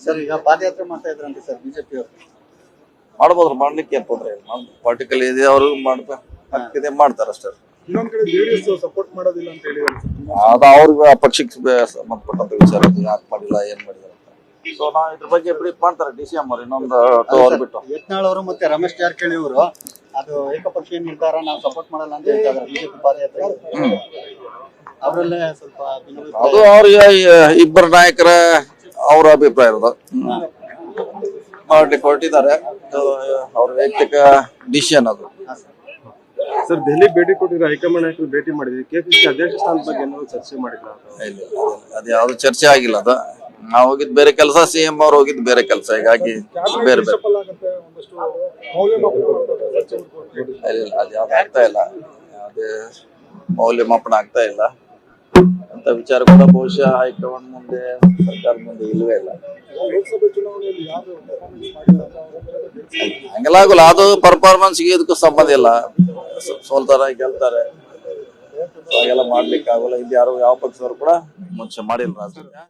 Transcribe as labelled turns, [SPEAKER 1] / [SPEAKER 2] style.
[SPEAKER 1] Sir ಈಗ ಪಾದಯಾತ್ರೆ ಮಾಡ್ತಾ ಇದ್ರಂತೆ ಸರ್ ಬಿಜೆಪಿ ಅವರು.
[SPEAKER 2] ಮಾಡ್ಬೋದ್ರ ಮಾಡ್ಲಿಕ್ಕೆ ಏನ್ ತೊಂದ್ರೆ ಇಲ್ಲ ಪಾರ್ಟಿಕಲ್ ಇದೆ ಅವರು ಮಾಡ್ತಾ ಹಕ್ಕಿದೆ ಮಾಡ್ತಾರ ಅಷ್ಟೇ.
[SPEAKER 3] ಇನ್ನೊಂದ್ ಕಡೆ ಜೆಡಿಎಸ್ ಸಪೋರ್ಟ್ ಮಾಡೋದಿಲ್ಲ ಅಂತ ತುಂಬಾ
[SPEAKER 2] ಅದ ಅವ್ರಿಗೆ ಆ ಪಕ್ಷಕ್ಕೆ ಸಂಬಂಧಪಟ್ಟಂತ ವಿಚಾರ ಯಾಕೆ ಮಾಡಿಲ್ಲ ಏನ್ ಮಾಡಿಲ್ಲ ಅಂತ. ಸೊ ನಾವು ಇದ್ರ ಬಗ್ಗೆ ಬ್ರೀಫ್ ಮಾಡ್ತಾರೆ ಡಿ ಸಿ ಎಂ ಅವ್ರು ಇನ್ನೊಂದು ಟೂ ಅವರ್ ಬಿಟ್ಟು.
[SPEAKER 1] ಯತ್ನಾಳ್ ಅವರು ಮತ್ತೆ ರಮೇಶ್ ಜಾರಕಿಹೊಳಿ ಅವರು ಅದು ಏಕಪಕ್ಷೀಯ ನಿರ್ಧಾರ ನಾವು ಸಪೋರ್ಟ್ ಮಾಡಲ್ಲ ಅಂತ ಹೇಳ್ತಾರೆ ಬಿಜೆಪಿ ಪಾದಯಾತ್ರೆ. ಅವರಲ್ಲೇ ಸ್ವಲ್ಪ
[SPEAKER 2] ಅದು ಅವ್ರಿಗೆ ಇಬ್ಬರು ನಾಯಕರ ಅವ್ರ ಅಭಿಪ್ರಾಯ ಇರೋದು. ಮಾಡ್ಲಿಕ್ಕೆ ಹೊರಟಿದ್ದಾರೆ. ಅದು ಅವ್ರ ವೈಯಕ್ತಿಕ ಡಿಸಿಷನ್ ಅದು.
[SPEAKER 1] ಸರ್.
[SPEAKER 3] ದೆಹಲಿ ಭೇಟಿ ಕೊಟ್ಟಿದ್ರೆ ಹೈಕಮಾಂಡ್ ನಾಯಕರು ಭೇಟಿ ಮಾಡಿದ್ವಿ ಕೆಪಿಸಿಸಿ ಅಧ್ಯಕ್ಷ ಸ್ಥಾನದ ಬಗ್ಗೆ ಏನಾದ್ರು ಚರ್ಚೆ ಮಾಡಿಲ್ಲ
[SPEAKER 2] ಇಲ್ಲ. ಅದು ಯಾವ್ದು ಚರ್ಚೆ ಆಗಿಲ್ಲ ಅದು. ನಾವು ಹೋಗಿದ್ ಬೇರೆ ಕೆಲಸ ಸಿ ಎಂ ಅವ್ರು ಹೋಗಿದ್ ಬೇರೆ ಕೆಲಸ. ಹೀಗಾಗಿ ಬೇರೆ ಬೇರೆ.
[SPEAKER 3] ಅದ್ಯಾವ್ದು
[SPEAKER 2] ಇಲ್ಲ ಅದು ಯಾವ್ದು ಆಗ್ತಾ ಇಲ್ಲ. ಯಾವುದೇ ಮೌಲ್ಯಮಾಪನ ಆಗ್ತಾ ಇಲ್ಲ. ಅಂತ ವಿಚಾರ ಕೂಡ ಬಹುಶಃ ಹೈಕಮಾಂಡ್ ಮುಂದೆ ಸರ್ಕಾರ ಮುಂದೆ ಇಲ್ವೇ ಇಲ್ಲ. ಹಂಗೆಲ್ಲ ಆಗಲ್ಲ. ಅದು ಪರ್ಫಾರ್ಮೆನ್ಸ್ ಇದಕ್ಕೂ ಸಂಬಂಧ ಇಲ್ಲ. ಸೋಲ್ತಾರ ಗೆಲ್ತಾರೆ. ಹಾಗೆಲ್ಲ ಮಾಡ್ಲಿಕ್ಕೆ ಆಗೋಲ್ಲ ಇಲ್ಲಿ ಯಾರು ಯಾವ ಪಕ್ಷದವರು ಕೂಡ ಮುಂಚೆ ಮಾಡಿಲ್ಲ ರಾಜಕೀಯ.